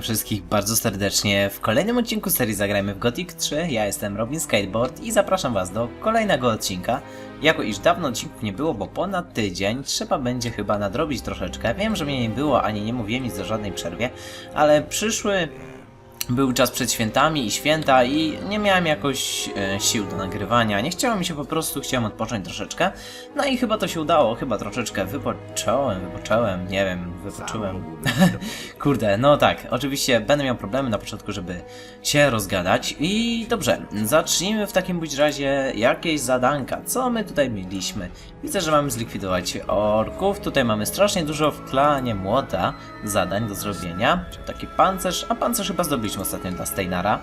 Wszystkich bardzo serdecznie w kolejnym odcinku serii Zagrajmy w Gothic 3. Ja jestem Robin Skateboard i zapraszam was do kolejnego odcinka. Jako iż dawno odcinków nie było, bo ponad tydzień, trzeba będzie chyba nadrobić troszeczkę. Wiem, że mnie nie było, ani nie mówiłem nic o żadnej przerwie, ale przyszły był czas przed świętami i święta i nie miałem jakoś e, sił do nagrywania. Nie chciało mi się po prostu, chciałem odpocząć troszeczkę. No i chyba to się udało, chyba troszeczkę wypocząłem, wypocząłem, nie wiem, wypoczyłem. Kurde, no tak, oczywiście będę miał problemy na początku, żeby się rozgadać. I dobrze, zacznijmy w takim bądź razie jakieś zadanka. Co my tutaj mieliśmy? Widzę, że mamy zlikwidować orków. Tutaj mamy strasznie dużo w klanie młota zadań do zrobienia. Taki pancerz, a pancerz chyba zdobyliśmy ostatnio dla Steinara.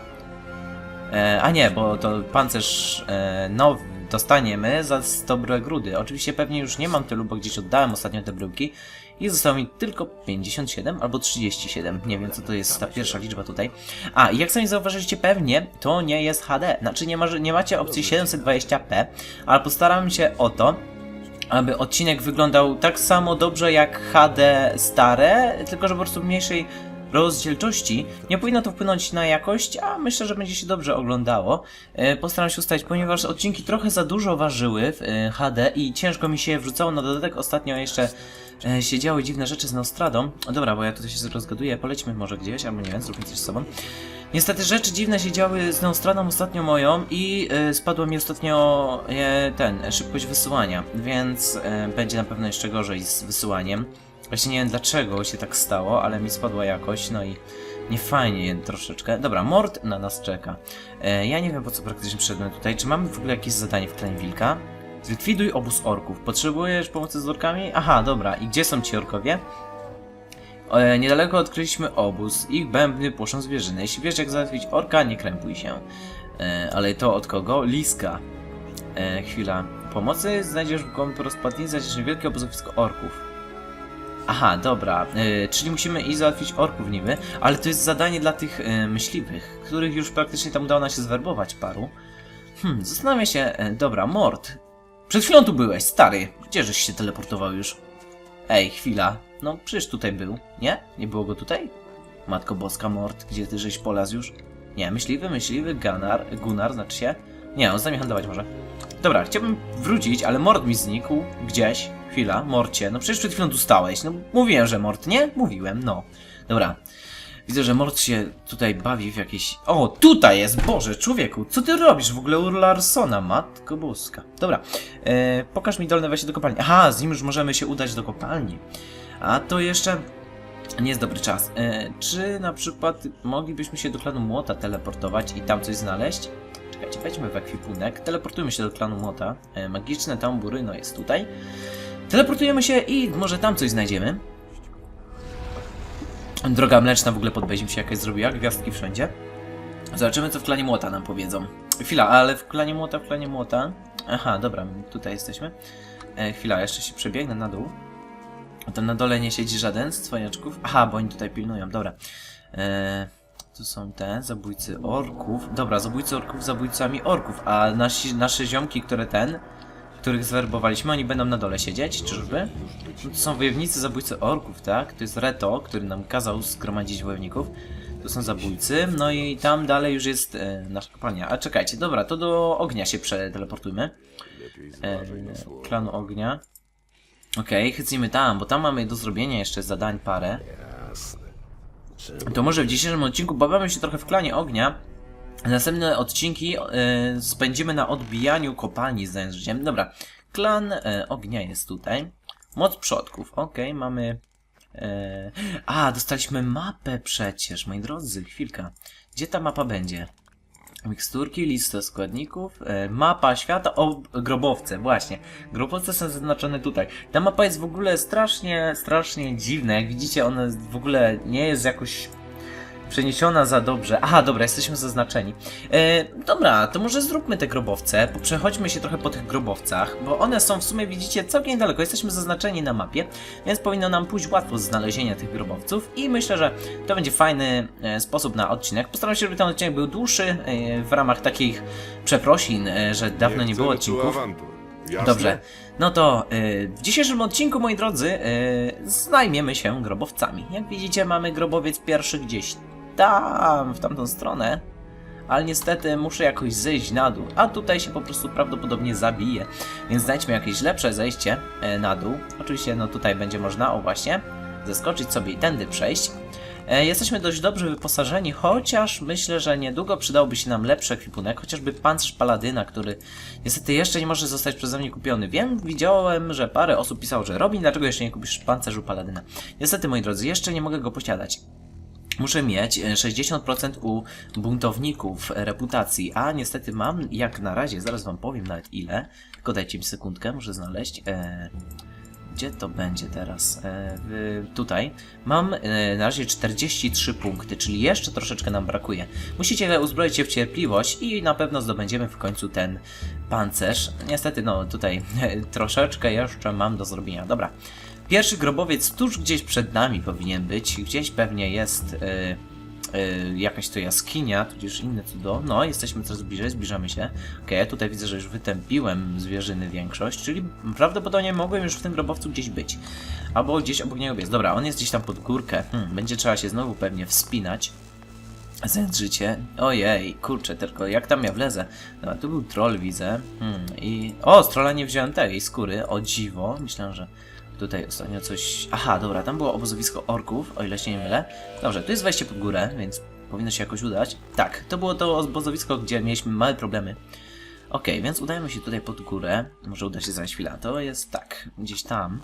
E, a nie, bo to pancerz e, nowy dostaniemy za dobre grudy. Oczywiście pewnie już nie mam tylu, bo gdzieś oddałem ostatnio te bryłki i zostało mi tylko 57 albo 37. Nie wiem co to jest ta pierwsza liczba tutaj. A, jak sami zauważyliście pewnie, to nie jest HD. Znaczy nie, ma, nie macie opcji 720p, ale postaram się o to, aby odcinek wyglądał tak samo dobrze jak HD stare, tylko że po prostu w mniejszej rozdzielczości. Nie powinno to wpłynąć na jakość, a myślę, że będzie się dobrze oglądało. E, Postaram się ustalić, ponieważ odcinki trochę za dużo ważyły w e, HD i ciężko mi się wrzucało na dodatek. Ostatnio jeszcze e, się działy dziwne rzeczy z Nostradą. O, dobra, bo ja tutaj się rozgaduję, polećmy może gdzieś, albo nie wiem, zróbmy coś z sobą. Niestety rzeczy dziwne się działy z Neostradą ostatnio moją i y, spadła mi ostatnio e, ten, szybkość wysyłania, więc e, będzie na pewno jeszcze gorzej z wysyłaniem. Właśnie nie wiem dlaczego się tak stało, ale mi spadła jakość, no i nie fajnie troszeczkę. Dobra, Mord na nas czeka. E, ja nie wiem po co praktycznie przyszedłem tutaj. Czy mamy w ogóle jakieś zadanie w Klanie Wilka? Zlikwiduj obóz orków. Potrzebujesz pomocy z orkami? Aha, dobra. I gdzie są ci orkowie? E, niedaleko odkryliśmy obóz. Ich bębny płoszą zwierzynę. Jeśli wiesz jak załatwić orka, nie krępuj się. E, ale to od kogo? Liska. E, chwila. Pomocy znajdziesz w głąb rozpadnicy, znajdziesz niewielkie obozowisko orków. Aha, dobra. E, czyli musimy iść załatwić orków niby, ale to jest zadanie dla tych e, myśliwych, których już praktycznie tam udało nam się zwerbować paru. Hmm, zastanawiam się... E, dobra, Mord. Przed chwilą tu byłeś, stary. Gdzieżeś się teleportował już? Ej, chwila. No, przecież tutaj był, nie? Nie było go tutaj? Matko Boska, Mord, gdzie ty żeś polazł już? Nie, myśliwy, myśliwy, Gunnar, Gunnar, znaczy się? Nie, on z nami handlować może. Dobra, chciałbym wrócić, ale Mord mi znikł. Gdzieś. Chwila, Morcie. No przecież przed chwilą tu stałeś. No mówiłem, że Mord, nie? Mówiłem, no. Dobra. Widzę, że Mord się tutaj bawi w jakieś... O, tutaj jest! Boże, człowieku, co ty robisz w ogóle u Larsona? Matko boska. Dobra, e, pokaż mi dolne wejście do kopalni. Aha, z nim już możemy się udać do kopalni. A to jeszcze nie jest dobry czas. E, czy na przykład moglibyśmy się do klanu Młota teleportować i tam coś znaleźć? Czekajcie, wejdźmy w ekwipunek. Teleportujmy się do klanu Młota. E, magiczne tamburyno jest tutaj. Teleportujemy się i może tam coś znajdziemy. Droga mleczna w ogóle pod się jakaś zrobiła, gwiazdki wszędzie. Zobaczymy co w klanie Młota nam powiedzą. Chwila, ale w klanie Młota, w klanie Młota... Aha, dobra, tutaj jesteśmy. E, chwila, jeszcze się przebiegnę na dół. Tam na dole nie siedzi żaden z cwaniaczków. Aha, bo oni tutaj pilnują, dobra. E, tu są te zabójcy orków. Dobra, zabójcy orków zabójcami orków, a nasi, nasze ziomki, które ten, których zwerbowaliśmy, oni będą na dole siedzieć, czyżby? No, to są wojownicy zabójcy orków, tak? To jest Reto, który nam kazał zgromadzić wojowników. Tu są zabójcy, no i tam dalej już jest e, nasza kopalnia. A czekajcie, dobra, to do ognia się przeteleportujmy. E, klanu ognia. Okej, chycimy tam, bo tam mamy do zrobienia jeszcze zadań parę. To może w dzisiejszym odcinku bawiamy się trochę w klanie ognia. Następne odcinki e, spędzimy na odbijaniu kopalni z życiem. Dobra, klan e, ognia jest tutaj. Moc przodków, okej, mamy... E, a, dostaliśmy mapę przecież, moi drodzy, chwilka. Gdzie ta mapa będzie? Miksturki, lista składników, e, mapa świata, o, grobowce, właśnie. Grobowce są zaznaczone tutaj. Ta mapa jest w ogóle strasznie, strasznie dziwna. Jak widzicie, ona w ogóle nie jest jakoś przeniesiona za dobrze. Aha, dobra, jesteśmy zaznaczeni. E, dobra, to może zróbmy te grobowce. Przechodźmy się trochę po tych grobowcach, bo one są w sumie, widzicie, całkiem niedaleko. Jesteśmy zaznaczeni na mapie, więc powinno nam pójść łatwo z znalezienia tych grobowców i myślę, że to będzie fajny e, sposób na odcinek. Postaram się, żeby ten odcinek był dłuższy e, w ramach takich przeprosin, e, że dawno nie było chcemy tu odcinków. Dobrze, no to y, w dzisiejszym odcinku, moi drodzy, y, zajmiemy się grobowcami. Jak widzicie, mamy grobowiec pierwszy gdzieś tam, w tamtą stronę, ale niestety muszę jakoś zejść na dół, a tutaj się po prostu prawdopodobnie zabije. Więc znajdźmy jakieś lepsze zejście e, na dół. Oczywiście, no tutaj będzie można, o właśnie, zeskoczyć sobie i tędy przejść. E, Jesteśmy dość dobrze wyposażeni, chociaż myślę, że niedługo przydałby się nam lepszy ekwipunek, chociażby pancerz paladyna, który niestety jeszcze nie może zostać przeze mnie kupiony. Wiem, widziałem, że parę osób pisało, że Robin, dlaczego jeszcze nie kupisz pancerzu paladyna? Niestety, moi drodzy, jeszcze nie mogę go posiadać. Muszę mieć e, 60% u buntowników e, reputacji, a niestety mam jak na razie, zaraz wam powiem nawet ile, tylko dajcie mi sekundkę, muszę znaleźć. E, gdzie to będzie teraz? E, tutaj. Mam e, na razie 43 punkty, czyli jeszcze troszeczkę nam brakuje. Musicie uzbroić się w cierpliwość i na pewno zdobędziemy w końcu ten pancerz. Niestety, no tutaj troszeczkę jeszcze mam do zrobienia. Dobra. Pierwszy grobowiec tuż gdzieś przed nami powinien być. Gdzieś pewnie jest e, e, jakaś to jaskinia, tudzież inne cudo. No, jesteśmy coraz bliżej, zbliżamy się. Okej, tutaj widzę, że już wytępiłem zwierzyny większość, czyli prawdopodobnie mogłem już w tym grobowcu gdzieś być. Albo gdzieś obok niego jest. Dobra, on jest gdzieś tam pod górkę. Hmm, będzie trzeba się znowu pewnie wspinać. Zędrzycie. Ojej, kurczę, tylko jak tam ja wlezę? Dobra, tu był troll, widzę. Hmm, i... O, z trolla nie wziąłem tej skóry, o dziwo. Myślałem, że tutaj ostatnio coś... Aha, dobra, tam było obozowisko orków, o ile się nie mylę. Dobrze, tu jest wejście pod górę, więc powinno się jakoś udać. Tak, to było to obozowisko, gdzie mieliśmy małe problemy. Okej, więc udajemy się tutaj pod górę. Może uda się za chwilę. To jest tak, gdzieś tam.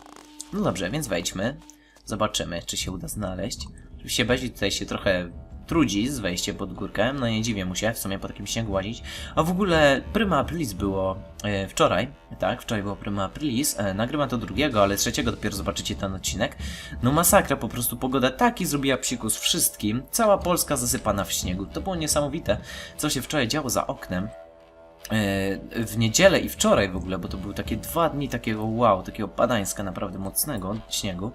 No dobrze, więc wejdźmy. Zobaczymy, czy się uda znaleźć. Oczywiście Bezi tutaj się trochę trudzi z wejściem pod górkę. No nie dziwię mu się w sumie po takim śniegu łazić. A w ogóle Prima Aprilis było e, wczoraj. Tak, wczoraj było Prima Aprilis. E, nagrywam to drugiego, ale trzeciego dopiero zobaczycie ten odcinek. No masakra, po prostu pogoda taki zrobiła psikus wszystkim. Cała Polska zasypana w śniegu. To było niesamowite, co się wczoraj działo za oknem. E, w niedzielę i wczoraj w ogóle, bo to były takie dwa dni takiego wow, takiego padańska naprawdę mocnego śniegu.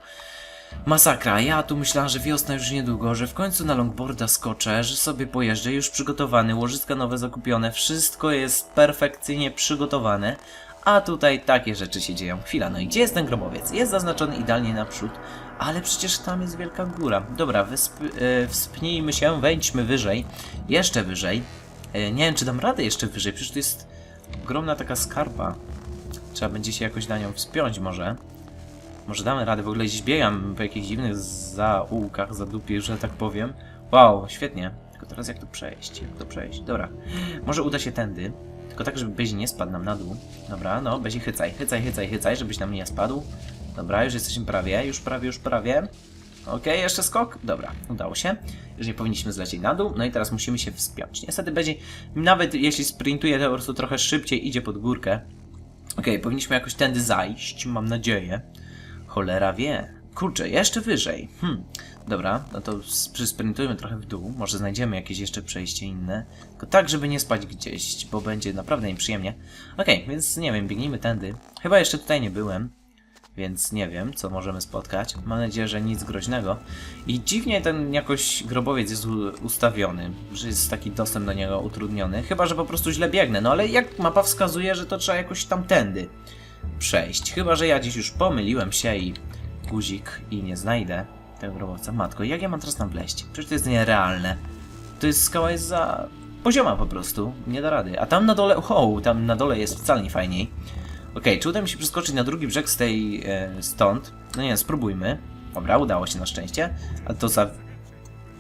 Masakra, ja tu myślałem, że wiosna już niedługo, że w końcu na longboarda skoczę, że sobie pojeżdżę, już przygotowany, łożyska nowe zakupione, wszystko jest perfekcyjnie przygotowane, a tutaj takie rzeczy się dzieją. Chwila, no i gdzie jest ten grobowiec? Jest zaznaczony idealnie naprzód, ale przecież tam jest wielka góra. Dobra, wysp e, wspnijmy się, wejdźmy wyżej, jeszcze wyżej. E, nie wiem, czy dam radę jeszcze wyżej, przecież to jest ogromna taka skarpa. Trzeba będzie się jakoś na nią wspiąć może. Może damy radę, w ogóle gdzieś po jakichś dziwnych zaułkach, zadupię, że tak powiem. Wow, świetnie. Tylko teraz jak tu przejść? Jak to przejść? Dobra. Może uda się tędy. Tylko tak, żeby Bezi nie spadł nam na dół. Dobra, no, Bezi chycaj, chycaj, chycaj, chycaj, żebyś nam nie spadł. Dobra, już jesteśmy prawie, już prawie, już prawie. Okej, jeszcze skok. Dobra, udało się. Już nie powinniśmy zlecieć na dół. No i teraz musimy się wspiąć. Niestety będzie, nawet jeśli sprintuje, to po prostu trochę szybciej idzie pod górkę. Okej, powinniśmy jakoś tędy zajść, mam nadzieję. Cholera wie. Kurczę, jeszcze wyżej. Hm. Dobra, no to przysprintujmy trochę w dół. Może znajdziemy jakieś jeszcze przejście inne. Tylko tak, żeby nie spać gdzieś, bo będzie naprawdę nieprzyjemnie. Okej, więc nie wiem, biegnijmy tędy. Chyba jeszcze tutaj nie byłem. Więc nie wiem, co możemy spotkać. Mam nadzieję, że nic groźnego. I dziwnie ten jakoś grobowiec jest ustawiony, że jest taki dostęp do niego utrudniony. Chyba, że po prostu źle biegnę. No ale jak mapa wskazuje, że to trzeba jakoś tamtędy przejść. Chyba, że ja dziś już pomyliłem się i guzik i nie znajdę tego grobowca. Matko, jak ja mam teraz tam wleźć? Przecież to jest nierealne. To jest skała jest za pozioma po prostu. Nie da rady. A tam na dole, wow, tam na dole jest wcale nie fajniej. Okej, czy uda mi się przeskoczyć na drugi brzeg z tej e, stąd? No nie, spróbujmy. Dobra, udało się na szczęście. A to za...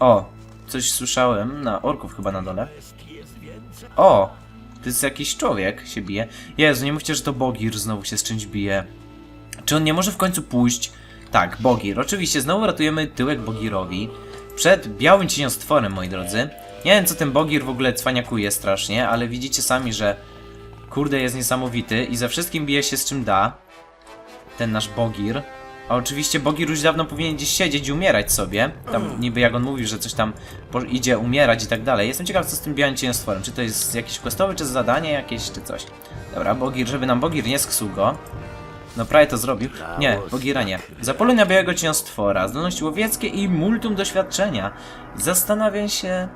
O, coś słyszałem na orków chyba na dole. O, to jest jakiś człowiek się bije. Jezu, nie mówcie, że to Bogir znowu się z czymś bije. Czy on nie może w końcu pójść? Tak, Bogir. Oczywiście znowu ratujemy tyłek Bogirowi. Przed białym cieniostworem, moi drodzy. Nie wiem, co ten Bogir w ogóle cwaniakuje strasznie, ale widzicie sami, że kurde jest niesamowity i ze wszystkim bije się z czym da. Ten nasz Bogir. A oczywiście Bogir już dawno powinien gdzieś siedzieć i umierać sobie. Tam niby jak on mówi, że coś tam idzie umierać i tak dalej. Jestem ciekaw, co z tym białym cieniostworem. Czy to jest jakiś questowy, czy zadanie jakieś, czy coś. Dobra, Bogir, żeby nam Bogir nie sksuł go. No prawie to zrobił. Nie, Bogira nie. Zapoluj na białego cieniostwora, zdolności łowieckie i multum doświadczenia. Zastanawiam się...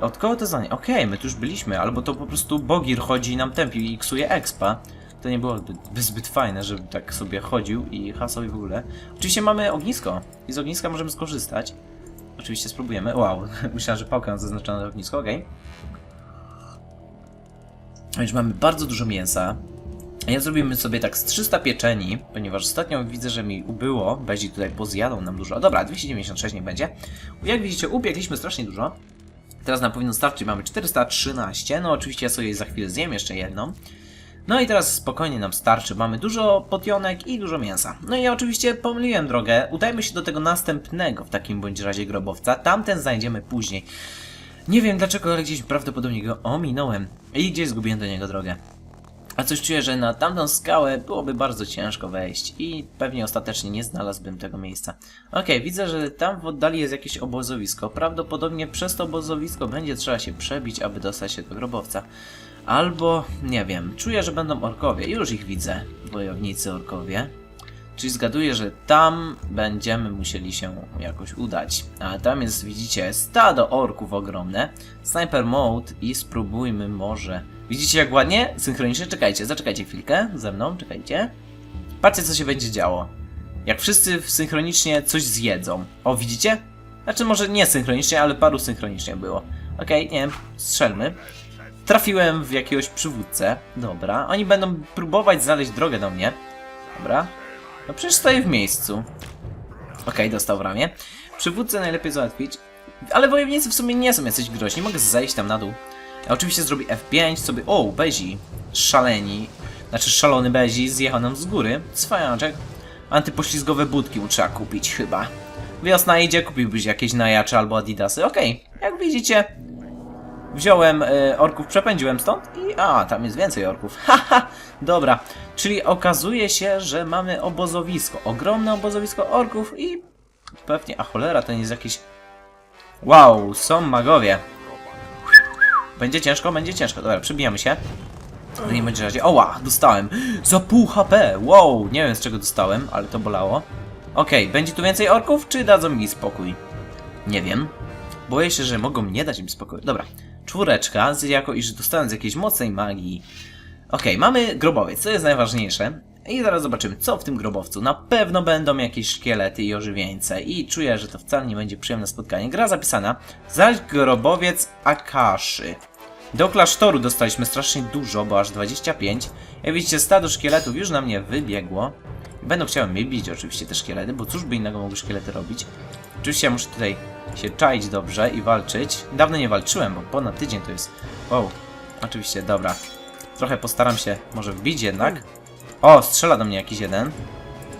Od kogo to zadanie? Okej, my tu już byliśmy, albo to po prostu Bogir chodzi i nam tępi i ksuje expa. To nie było zbyt, fajne, żeby tak sobie chodził i hasał i w ogóle. Oczywiście mamy ognisko i z ogniska możemy skorzystać. Oczywiście spróbujemy. Wow, myślałem, że pałkę mam zaznaczone na ognisko, okej. A Już mamy bardzo dużo mięsa. Ja zrobimy sobie tak z 300 pieczeni, ponieważ ostatnio widzę, że mi ubyło. Bezi tutaj pozjadą nam dużo. Dobra, 296 nie będzie. Jak widzicie, upiegliśmy strasznie dużo. Teraz nam powinno starczyć, mamy 413. No oczywiście ja sobie za chwilę zjem jeszcze jedną. No i teraz spokojnie nam starczy. Mamy dużo potionek i dużo mięsa. No i ja oczywiście pomyliłem drogę. Udajmy się do tego następnego w takim bądź razie grobowca. Tamten znajdziemy później. Nie wiem dlaczego, ale gdzieś prawdopodobnie go ominąłem i gdzieś zgubiłem do niego drogę. A coś czuję, że na tamtą skałę byłoby bardzo ciężko wejść i pewnie ostatecznie nie znalazłbym tego miejsca. Okej, widzę, że tam w oddali jest jakieś obozowisko. Prawdopodobnie przez to obozowisko będzie trzeba się przebić, aby dostać się do grobowca. Albo, nie wiem, czuję, że będą orkowie. Już ich widzę, wojownicy orkowie. Czyli zgaduję, że tam będziemy musieli się jakoś udać. A tam jest, widzicie, stado orków ogromne. Sniper mode i spróbujmy może. Widzicie jak ładnie? Synchronicznie? Czekajcie, zaczekajcie chwilkę ze mną, czekajcie. Patrzcie co się będzie działo. Jak wszyscy synchronicznie coś zjedzą. O, widzicie? Znaczy może nie synchronicznie, ale paru synchronicznie było. Okej, nie wiem, strzelmy. Trafiłem w jakiegoś przywódcę. Dobra, oni będą próbować znaleźć drogę do mnie. Dobra, no przecież stoję w miejscu. Okej, dostał w ramię. Przywódcę najlepiej załatwić. Ale wojownicy w sumie nie są jacyś groźni. Mogę zejść tam na dół. Ja oczywiście zrobi F5 sobie... O, Bezi. Szaleni. Znaczy szalony Bezi zjechał nam z góry. Cwajaczek. Antypoślizgowe budki mu trzeba kupić chyba. Wiosna idzie, kupiłbyś jakieś najacze albo adidasy. Okej, jak widzicie... Wziąłem y, orków, przepędziłem stąd i... A, tam jest więcej orków. Haha, dobra. Czyli okazuje się, że mamy obozowisko. Ogromne obozowisko orków i... Pewnie... A cholera, nie jest jakieś... Wow, są magowie. Będzie ciężko, będzie ciężko. Dobra, przybijamy się. No nie będzie razie. Oła, dostałem. Za pół HP. Wow, nie wiem z czego dostałem, ale to bolało. Okej, będzie tu więcej orków, czy dadzą mi spokój? Nie wiem. Boję się, że mogą nie dać im spokoju. Dobra, czwóreczka, jako iż dostałem z jakiejś mocnej magii. Okej, mamy grobowiec, co jest najważniejsze. I zaraz zobaczymy, co w tym grobowcu. Na pewno będą jakieś szkielety i ożywieńce. I czuję, że to wcale nie będzie przyjemne spotkanie. Gra zapisana. Zaś grobowiec Akaszy. Do klasztoru dostaliśmy strasznie dużo, bo aż 25. Jak widzicie, stado szkieletów już na mnie wybiegło. Będą chciały mnie bić oczywiście te szkielety, bo cóż by innego mogły szkielety robić. Oczywiście ja muszę tutaj się czaić dobrze i walczyć. Dawno nie walczyłem, bo ponad tydzień to jest... Wow. Oczywiście, dobra. Trochę postaram się może wbić jednak. O, strzela do mnie jakiś jeden.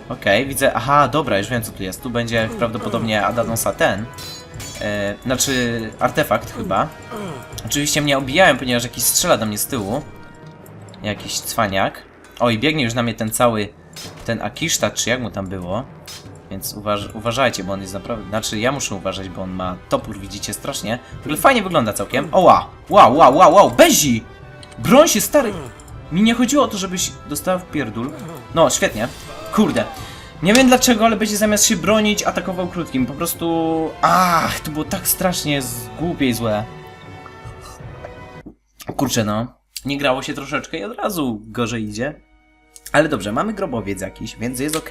Okej, widzę... Aha, dobra, już wiem co tu jest. Tu będzie prawdopodobnie Adadonsa ten. E, znaczy, artefakt chyba. Oczywiście mnie obijają, ponieważ jakiś strzela do mnie z tyłu. Jakiś cwaniak. O, i biegnie już na mnie ten cały... Ten Akiszta, czy jak mu tam było. Więc uważ, uważajcie, bo on jest naprawdę... Znaczy, ja muszę uważać, bo on ma topór, widzicie, strasznie. W ogóle fajnie wygląda całkiem. O, wow, wow, wow, wow, wow, Bezi! Broń się, stary! Mi nie chodziło o to, żebyś dostał w pierdul. No, świetnie. Kurde. Nie wiem dlaczego, ale będzie zamiast się bronić, atakował krótkim. Po prostu... Ach, to było tak strasznie głupie i złe. Kurczę, no. Nie grało się troszeczkę i od razu gorzej idzie. Ale dobrze, mamy grobowiec jakiś, więc jest ok.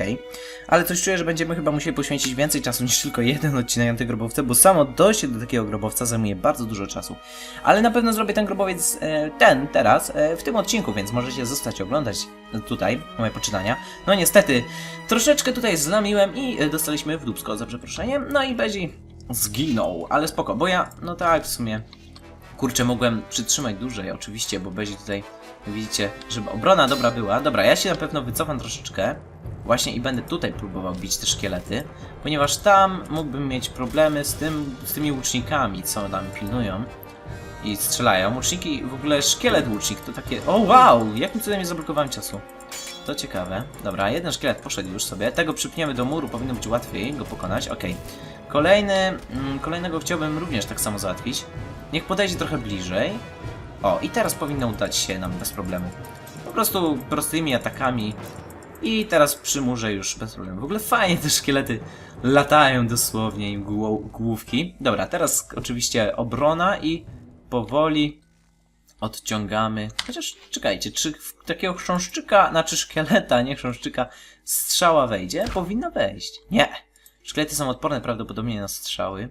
Ale coś czuję, że będziemy chyba musieli poświęcić więcej czasu niż tylko jeden odcinek na te grobowce, bo samo dojście do takiego grobowca zajmuje bardzo dużo czasu. Ale na pewno zrobię ten grobowiec, e, ten, teraz, e, w tym odcinku, więc możecie zostać oglądać tutaj moje poczytania. No niestety, troszeczkę tutaj zlamiłem i e, dostaliśmy w dubsko za przeproszeniem. No i Bezi zginął, ale spoko, bo ja, no tak, w sumie Kurczę, mogłem przytrzymać dłużej, oczywiście, bo będzie tutaj, widzicie, żeby obrona dobra była. Dobra, ja się na pewno wycofam troszeczkę. Właśnie i będę tutaj próbował bić te szkielety, ponieważ tam mógłbym mieć problemy z, tym, z tymi łucznikami, co tam pilnują i strzelają. Łuczniki, w ogóle szkielet łucznik to takie... O wow! Jakim cudem nie zablokowałem czasu? To ciekawe. Dobra, jeden szkielet poszedł już sobie. Tego przypniemy do muru, powinno być łatwiej go pokonać. Okej. Kolejny, mm, kolejnego chciałbym również tak samo załatwić. Niech podejdzie trochę bliżej. O, i teraz powinno udać się nam bez problemu. Po prostu prostymi atakami. I teraz przy murze już bez problemu. W ogóle fajnie te szkielety latają dosłownie im główki. Dobra, teraz oczywiście obrona i powoli odciągamy. Chociaż czekajcie, czy w takiego chrząszczyka, znaczy szkieleta, nie chrząszczyka, strzała wejdzie? Powinna wejść. Nie. Szkielety są odporne prawdopodobnie na strzały.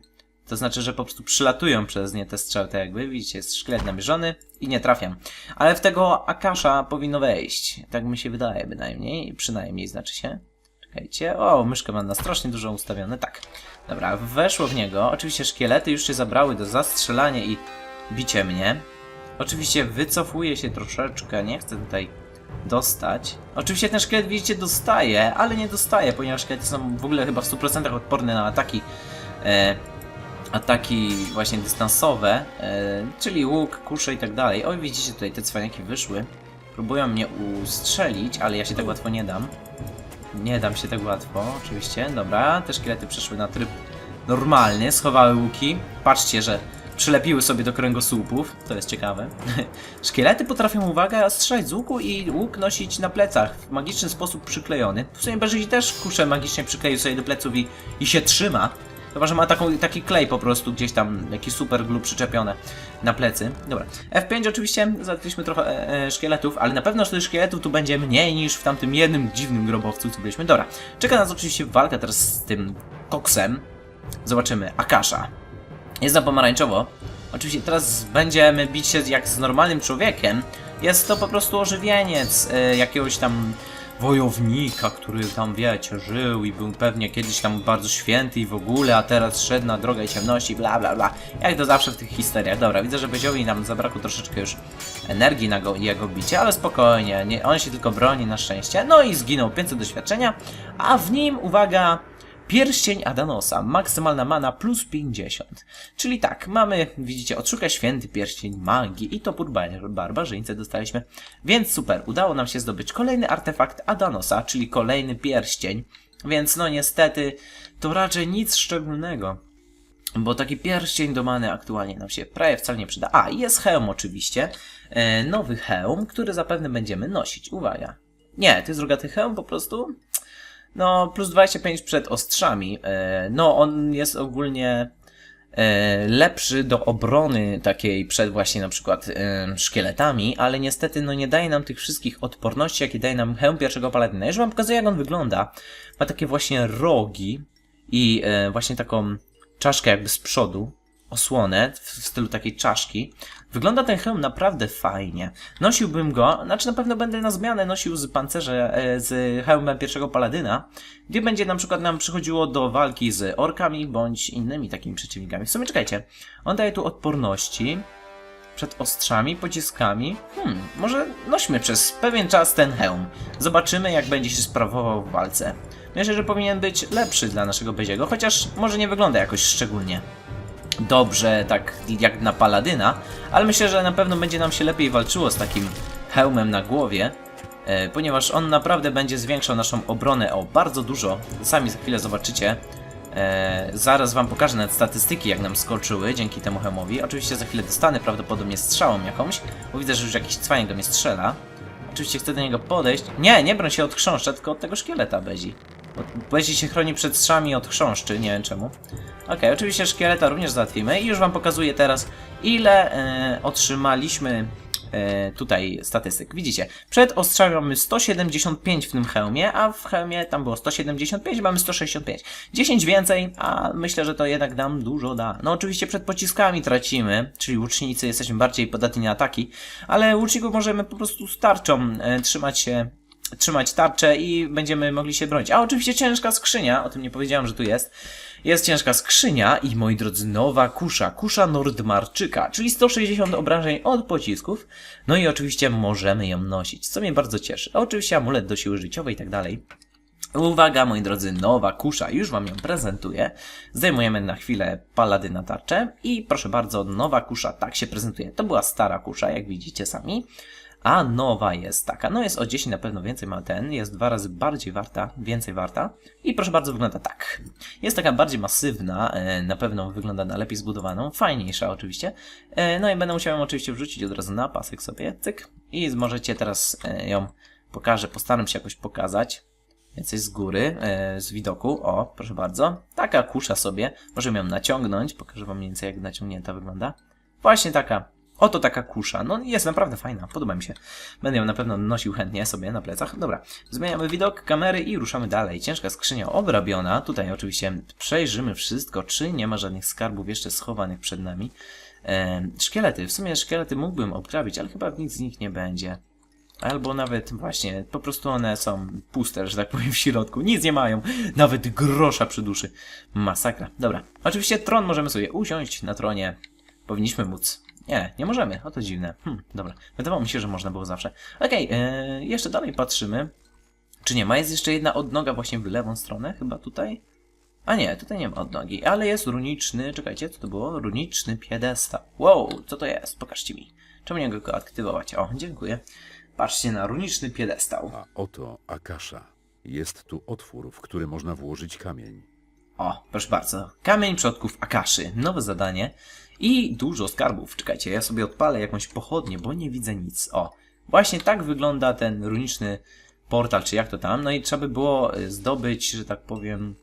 To znaczy, że po prostu przylatują przez nie te strzały, tak jakby. Widzicie, jest szkielet namierzony i nie trafiam. Ale w tego Akasha powinno wejść. Tak mi się wydaje bynajmniej. Przynajmniej znaczy się. Czekajcie. O, myszkę mam na strasznie dużo ustawione. Tak. Dobra, weszło w niego. Oczywiście szkielety już się zabrały do zastrzelania i bicie mnie. Oczywiście wycofuję się troszeczkę. Nie chcę tutaj dostać. Oczywiście ten szkielet, widzicie, dostaje, ale nie dostaje, ponieważ szkielety są w ogóle chyba w 100% odporne na ataki. E, ataki właśnie dystansowe, e, czyli łuk, kusze i tak dalej. Oj, widzicie tutaj te cwaniaki wyszły. Próbują mnie ustrzelić, ale ja się tak łatwo nie dam. Nie dam się tak łatwo, oczywiście. Dobra, te szkielety przeszły na tryb normalny, schowały łuki. Patrzcie, że przylepiły sobie do kręgosłupów, to jest ciekawe. Szkielety potrafią, uwaga, strzelać z łuku i łuk nosić na plecach w magiczny sposób przyklejony. W sumie Beżyś też kuszę magicznie przykleił sobie do pleców i, i się trzyma. Chyba, że ma taką, taki klej po prostu gdzieś tam, jakiś super glue przyczepione na plecy. Dobra. F5 oczywiście, załatwiliśmy trochę e, e, szkieletów, ale na pewno tych szkieletów tu będzie mniej niż w tamtym jednym dziwnym grobowcu, co byliśmy. Dobra. Czeka nas oczywiście walka teraz z tym koksem. Zobaczymy. Akasha. Jest na pomarańczowo. Oczywiście teraz będziemy bić się jak z normalnym człowiekiem. Jest to po prostu ożywieniec e, jakiegoś tam wojownika, który tam wiecie, żył i był pewnie kiedyś tam bardzo święty i w ogóle, a teraz szedł na drogę ciemności, bla bla bla. Jak to zawsze w tych historiach. Dobra, widzę, że Beziowi nam zabrakło troszeczkę już energii na go, jego bicie, ale spokojnie, nie, on się tylko broni na szczęście. No i zginął 500 doświadczenia, a w nim, uwaga, Pierścień Adanosa, maksymalna mana plus 50. Czyli tak, mamy, widzicie, odszuka święty pierścień magii i topór bar barbarzyńcy dostaliśmy. Więc super, udało nam się zdobyć kolejny artefakt Adanosa, czyli kolejny pierścień. Więc no niestety, to raczej nic szczególnego. Bo taki pierścień do many aktualnie nam się prawie wcale nie przyda. A, jest hełm oczywiście. E, nowy hełm, który zapewne będziemy nosić. Uwaga. Nie, to jest rogaty hełm po prostu. No, plus 25 przed ostrzami. E, no, on jest ogólnie e, lepszy do obrony takiej przed właśnie na przykład e, szkieletami, ale niestety no nie daje nam tych wszystkich odporności, jakie daje nam hełm pierwszego paladyna. Już wam pokazuję, jak on wygląda. Ma takie właśnie rogi i właśnie taką czaszkę jakby z przodu, osłonę w stylu takiej czaszki. Wygląda ten hełm naprawdę fajnie. Nosiłbym go, znaczy na pewno będę na zmianę nosił z pancerze, z hełmem pierwszego paladyna, gdzie będzie na przykład nam przychodziło do walki z orkami bądź innymi takimi przeciwnikami. W sumie czekajcie, on daje tu odporności przed ostrzami, pociskami. Hmm, może nośmy przez pewien czas ten hełm. Zobaczymy jak będzie się sprawował w walce. Myślę, że powinien być lepszy dla naszego Beziego, chociaż może nie wygląda jakoś szczególnie dobrze, tak jak na paladyna, ale myślę, że na pewno będzie nam się lepiej walczyło z takim hełmem na głowie, e, ponieważ on naprawdę będzie zwiększał naszą obronę o bardzo dużo. Sami za chwilę zobaczycie. E, zaraz wam pokażę nawet statystyki, jak nam skoczyły dzięki temu hełmowi. Oczywiście za chwilę dostanę prawdopodobnie strzałą jakąś, bo widzę, że już jakiś cwaniak do mnie strzela. Oczywiście chcę do niego podejść. Nie, nie broń się od chrząszcza, tylko od tego szkieleta Bezi. Bezi się chroni przed strzami od chrząszczy, nie wiem czemu. Okej, oczywiście szkieleta również załatwimy i już wam pokazuję teraz, ile e, otrzymaliśmy e, tutaj statystyk. Widzicie, przed ostrzałem mamy 175 w tym hełmie, a w hełmie tam było 175, mamy 165. 10 więcej, a myślę, że to jednak nam dużo da. No oczywiście przed pociskami tracimy, czyli łucznicy jesteśmy bardziej podatni na ataki, ale łuczników możemy po prostu z tarczą e, trzymać się trzymać tarczę i będziemy mogli się bronić. A oczywiście ciężka skrzynia, o tym nie powiedziałem, że tu jest. Jest ciężka skrzynia i moi drodzy, nowa kusza, kusza Nordmarczyka, czyli 160 obrażeń od pocisków. No i oczywiście możemy ją nosić, co mnie bardzo cieszy. A oczywiście amulet do siły życiowej i tak dalej. Uwaga, moi drodzy, nowa kusza, już wam ją prezentuję. Zdejmujemy na chwilę paladyna tarczę i proszę bardzo, nowa kusza tak się prezentuje. To była stara kusza, jak widzicie sami. A nowa jest taka, no jest o 10 na pewno więcej ma ten, jest dwa razy bardziej warta, więcej warta. I proszę bardzo, wygląda tak. Jest taka bardziej masywna, e, na pewno wygląda na lepiej zbudowaną, fajniejsza oczywiście. E, No i będę musiał ją oczywiście wrzucić od razu na pasek sobie, cyk. I możecie teraz e, ją pokażę, postaram się jakoś pokazać. Więcej z góry, z widoku. O, proszę bardzo. Taka kusza sobie. Możemy ją naciągnąć. Pokażę wam mniej więcej, jak naciągnięta wygląda. Właśnie taka Oto taka kusza. No jest naprawdę fajna, podoba mi się. Będę ją na pewno nosił chętnie sobie na plecach. Dobra, zmieniamy widok kamery i ruszamy dalej. Ciężka skrzynia obrabiona. Tutaj oczywiście przejrzymy wszystko, czy nie ma żadnych skarbów jeszcze schowanych przed nami. E, szkielety. W sumie szkielety mógłbym obgrabić, ale chyba nic z nich nie będzie. Albo nawet właśnie, po prostu one są puste, że tak powiem, w środku. Nic nie mają. Nawet grosza przy duszy. Masakra. Dobra. Oczywiście tron możemy sobie usiąść na tronie. Powinniśmy móc. Nie, nie możemy. O to dziwne. Hm, dobra. Wydawało mi się, że można było zawsze. Okej, e, jeszcze dalej patrzymy. Czy nie ma? Jest jeszcze jedna odnoga właśnie w lewą stronę, chyba tutaj. A nie, tutaj nie ma odnogi, ale jest runiczny, czekajcie, co to było? Runiczny piedestał. Wow, co to jest? Pokażcie mi. Czemu nie go aktywować? O, dziękuję. Patrzcie na runiczny piedestał. A oto Akasza. Jest tu otwór, w który można włożyć kamień. O, proszę bardzo. Kamień przodków Akaszy. Nowe zadanie. I dużo skarbów. Czekajcie, ja sobie odpalę jakąś pochodnię, bo nie widzę nic. O, właśnie tak wygląda ten runiczny portal, czy jak to tam. No i trzeba by było e, zdobyć, że tak powiem,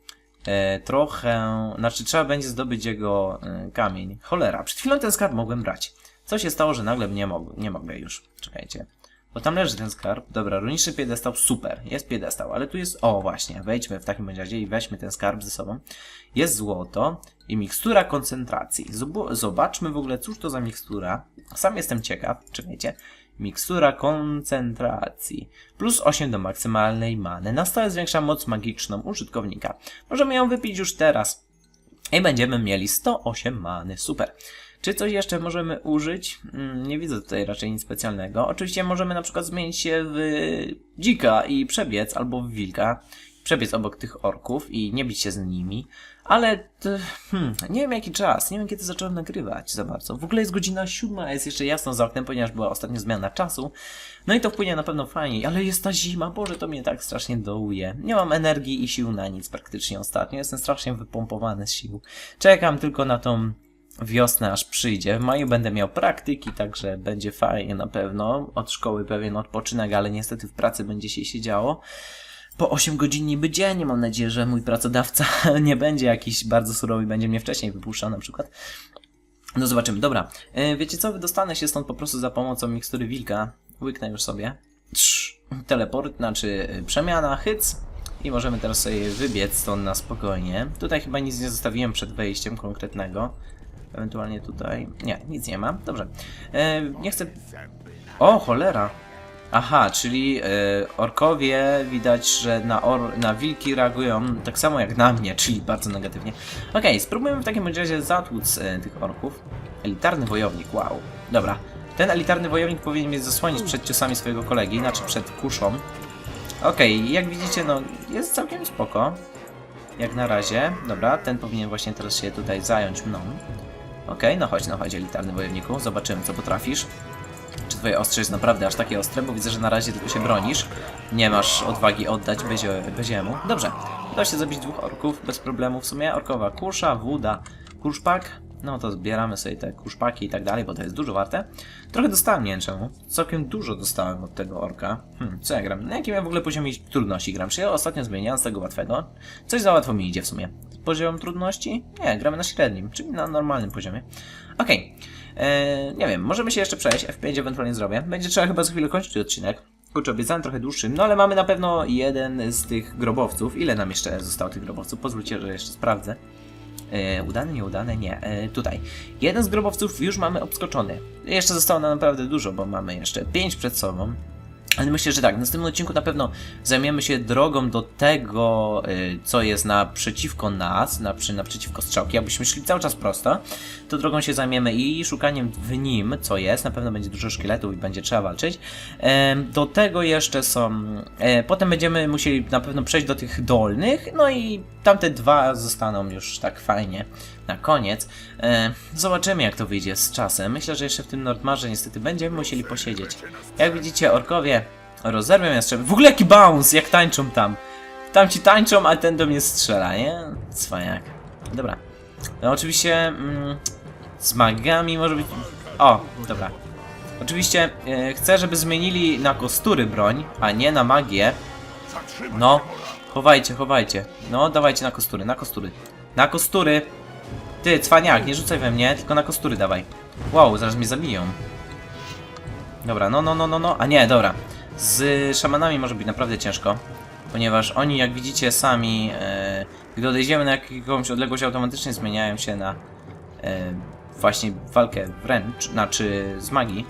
e, trochę... Znaczy, trzeba będzie zdobyć jego e, kamień. Cholera, przed chwilą ten skarb mogłem brać. Co się stało, że nagle nie, mog nie mogę już. Czekajcie. Bo tam leży ten skarb. Dobra, runiczny piedestał, super. Jest piedestał, ale tu jest... O, właśnie. Wejdźmy w takim razie i weźmy ten skarb ze sobą. Jest złoto i mikstura koncentracji. Zob- Zobaczmy w ogóle, cóż to za mikstura. Sam jestem ciekaw. Czekajcie. Mikstura koncentracji. Plus 8 do maksymalnej many. Na stałe zwiększa moc magiczną użytkownika. Możemy ją wypić już teraz. I będziemy mieli 108 many. Super. Czy coś jeszcze możemy użyć? Mm, Nie widzę tutaj raczej nic specjalnego. Oczywiście możemy na przykład zmienić się w dzika i przebiec, albo w wilka. Przebiec obok tych orków i nie bić się z nimi. Ale hmm, nie wiem jaki czas, nie wiem kiedy zacząłem nagrywać za bardzo. W ogóle jest godzina siódma, jest jeszcze jasno za oknem, ponieważ była ostatnia zmiana czasu. No i to wpłynie na pewno fajniej, ale jest ta zima, Boże, to mnie tak strasznie dołuje. Nie mam energii i sił na nic praktycznie ostatnio, jestem strasznie wypompowany z sił. Czekam tylko na tą wiosnę aż przyjdzie. W maju będę miał praktyki, także będzie fajnie na pewno. Od szkoły pewien odpoczynek, ale niestety w pracy będzie się siedziało. Po 8 godzin niby dzień, mam nadzieję, że mój pracodawca nie będzie jakiś bardzo surowy i będzie mnie wcześniej wypuszczał na przykład. No zobaczymy, dobra. E, wiecie co, wydostanę się stąd po prostu za pomocą mikstury wilka. Łyknę już sobie. Trz, teleport, znaczy e, przemiana, hyc. I możemy teraz sobie wybiec stąd na spokojnie. Tutaj chyba nic nie zostawiłem przed wejściem konkretnego. Ewentualnie tutaj. Nie, nic nie ma. Dobrze. E, nie chcę. O, cholera. Aha, czyli e, orkowie widać, że na, or, na wilki reagują tak samo jak na mnie, czyli bardzo negatywnie. Okej, spróbujemy w takim razie zatłuc e, tych orków. Elitarny wojownik, wow. Dobra. Ten elitarny wojownik powinien mnie zasłonić przed ciosami swojego kolegi, znaczy przed kuszą. Okej, jak widzicie, no jest całkiem spoko. Jak na razie. Dobra, ten powinien właśnie teraz się tutaj zająć mną. Okej, no chodź, no chodź, elitarny wojowniku. Zobaczymy, co potrafisz. Czy twoje ostrze jest naprawdę aż takie ostre? Bo widzę, że na razie tylko się bronisz. Nie masz odwagi oddać bezie, beziemu. Dobrze. Udało się zabić dwóch orków bez problemu w sumie. Orkowa kusza, wuda, kurszpak. No to zbieramy sobie te kuszpaki i tak dalej, bo to jest dużo warte. Trochę dostałem, nie wiem czemu. Całkiem dużo dostałem od tego orka. Hmm, co ja gram? Na jakim ja w ogóle poziomie trudności gram? Czy ja ostatnio zmieniałem z tego łatwego? Coś za łatwo mi idzie w sumie. Poziom trudności? Nie, gramy na średnim, czyli na normalnym poziomie. Okej. Eee, nie wiem, możemy się jeszcze przejść, F5 ewentualnie zrobię. Będzie trzeba chyba za chwilę kończyć odcinek. Kurczę, obiecałem trochę dłuższym, no ale mamy na pewno jeden z tych grobowców. Ile nam jeszcze zostało tych grobowców? Pozwólcie, że jeszcze sprawdzę. E, udane, nieudane? Nie. E, tutaj. Jeden z grobowców już mamy obskoczony. Jeszcze zostało nam naprawdę dużo, bo mamy jeszcze pięć przed sobą. Ale myślę, że tak, w następnym odcinku na pewno zajmiemy się drogą do tego, y, co jest naprzeciwko nas, naprzy, naprzeciwko strzałki. Jakbyśmy szli cały czas prosto, to drogą się zajmiemy i szukaniem w nim, co jest. Na pewno będzie dużo szkieletów i będzie trzeba walczyć. Do tego jeszcze są. e, Potem będziemy musieli na pewno przejść do tych dolnych, no i tamte dwa zostaną już tak fajnie na koniec. E, Zobaczymy, jak to wyjdzie z czasem. Myślę, że jeszcze w tym Nordmarze niestety będziemy musieli posiedzieć. Jak widzicie, orkowie rozerwią jeszcze. W ogóle jaki bounce, jak tańczą tam. Tam ci tańczą, a ten do mnie strzela, nie? Cwaniak. Dobra. No oczywiście mm, z magami może być... O, dobra. Oczywiście e, chcę, żeby zmienili na kostury broń, a nie na magię. No, chowajcie, chowajcie. No, dawajcie na kostury, na kostury. Na kostury! Ty, cwaniak, nie rzucaj we mnie, tylko na kostury dawaj. Wow, zaraz mnie zabiją. Dobra, no, no, no, no, no. A nie, dobra. Z szamanami może być naprawdę ciężko. Ponieważ oni, jak widzicie sami, e, gdy odejdziemy na jakąś odległość, automatycznie zmieniają się na e, właśnie walkę wręcz, znaczy z magii.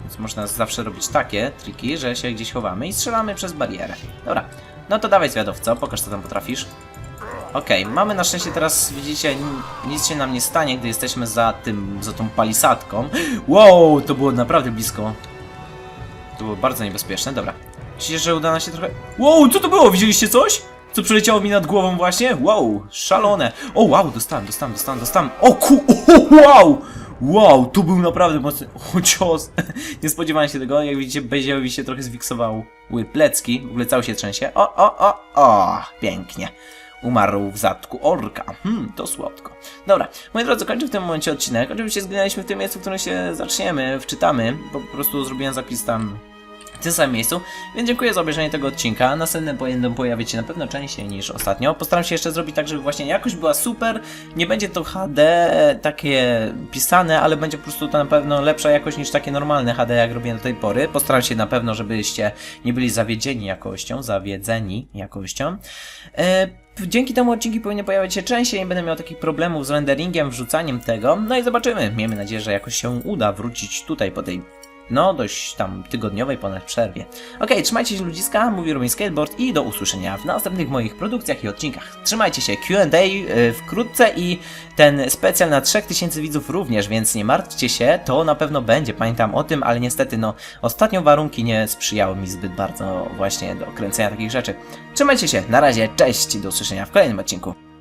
Więc można zawsze robić takie triki, że się gdzieś chowamy i strzelamy przez barierę. Dobra, no to dawaj zwiadowco, pokaż co tam potrafisz. Okej, mamy na szczęście teraz, widzicie, nic się nam nie stanie, gdy jesteśmy za tym, za tą palisadką. Wow, to było naprawdę blisko. To było bardzo niebezpieczne, dobra. Myślicie, że uda nam się trochę... Wow, co to było? Widzieliście coś? Co przeleciało mi nad głową właśnie? Wow, szalone. O, wow, dostałem, dostałem, dostałem, dostałem. O, ku... O, wow! Wow, tu był naprawdę mocny... O, cios. Nie spodziewałem się tego. Jak widzicie, Beziowi się trochę zwiksowały plecki. W ogóle cały się trzęsie. O, o, o, o, pięknie. Umarł w zatku orka. Hmm, to słodko. Dobra, moi drodzy, kończę w tym momencie odcinek. Oczywiście zginęliśmy w tym miejscu, w którym się zaczniemy, wczytamy, po prostu zrobiłem zapis tam tym samym miejscu, więc dziękuję za obejrzenie tego odcinka. Następne będą pojawiać się na pewno częściej niż ostatnio. Postaram się jeszcze zrobić tak, żeby właśnie jakość była super. Nie będzie to HD takie pisane, ale będzie po prostu to na pewno lepsza jakość niż takie normalne HD, jak robiłem do tej pory. Postaram się na pewno, żebyście nie byli zawiedzeni jakością, zawiedzeni jakością. E, Dzięki temu odcinki powinny pojawiać się częściej, nie będę miał takich problemów z renderingiem, wrzucaniem tego. No i zobaczymy. Miejmy nadzieję, że jakoś się uda wrócić tutaj po tej no, dość tam tygodniowej ponad przerwie. Okej, trzymajcie się ludziska, mówi Robin Skateboard i do usłyszenia w następnych moich produkcjach i odcinkach. Trzymajcie się, Q&A y, wkrótce i ten specjal na 3000 widzów również, więc nie martwcie się, to na pewno będzie, pamiętam o tym, ale niestety no, ostatnio warunki nie sprzyjały mi zbyt bardzo właśnie do kręcenia takich rzeczy. Trzymajcie się, na razie, cześć, do usłyszenia w kolejnym odcinku.